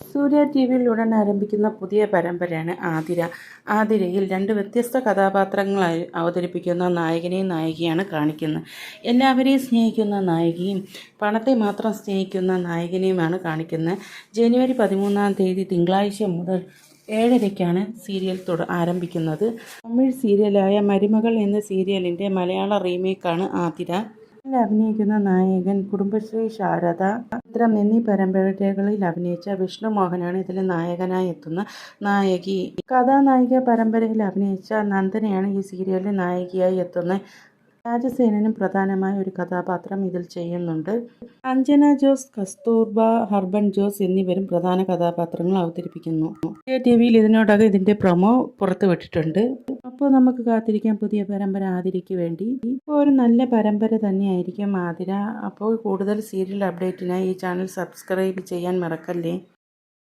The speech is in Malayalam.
സൂര്യ ടി വിയിൽ ഉടൻ ആരംഭിക്കുന്ന പുതിയ പരമ്പരയാണ് ആതിര. ആതിരയിൽ രണ്ട് വ്യത്യസ്ത കഥാപാത്രങ്ങളായി അവതരിപ്പിക്കുന്ന നായകനെയും നായികയാണ് കാണിക്കുന്നത്. എല്ലാവരെയും സ്നേഹിക്കുന്ന നായികയും പണത്തെ മാത്രം സ്നേഹിക്കുന്ന നായകനെയുമാണ് കാണിക്കുന്നത്. ജനുവരി പതിമൂന്നാം തീയതി തിങ്കളാഴ്ച മുതൽ ഏഴരയ്ക്കാണ് സീരിയൽ തുട ആരംഭിക്കുന്നത്. തമിഴ് സീരിയലായ മരുമകൾ എന്ന സീരിയലിന്റെ മലയാള റീമേക്കാണ് ആതിര. അഭിനയിക്കുന്ന നായകൻ കുടുംബശ്രീ ശാരദ ചിത്രം എന്നീ പരമ്പരകളിൽ അഭിനയിച്ച വിഷ്ണു മോഹനാണ് ഇതിലെ നായകനായി എത്തുന്ന നായകി. കഥാനായിക പരമ്പരയിൽ അഭിനയിച്ച നന്ദനയാണ് ഈ സീരിയലിൽ നായികയായി എത്തുന്നത് രാജസേനനും പ്രധാനമായ ഒരു കഥാപാത്രം ഇതിൽ ചെയ്യുന്നുണ്ട്. അഞ്ജന ജോസ് കസ്തൂർബ ഹർബൻ ജോസ് എന്നിവരും പ്രധാന കഥാപാത്രങ്ങൾ അവതരിപ്പിക്കുന്നു. ടി വിയിൽ ഇതിനോടകം ഇതിന്റെ പ്രൊമോ പുറത്തുവിട്ടിട്ടുണ്ട് അപ്പോൾ നമുക്ക് കാത്തിരിക്കാം പുതിയ പരമ്പര ആതിരയ്ക്ക് വേണ്ടി. ഇപ്പോൾ ഒരു നല്ല പരമ്പര തന്നെയായിരിക്കും ആതിര. അപ്പോൾ കൂടുതൽ സീരിയൽ അപ്ഡേറ്റിനായി ഈ ചാനൽ സബ്സ്ക്രൈബ് ചെയ്യാൻ മറക്കല്ലേ?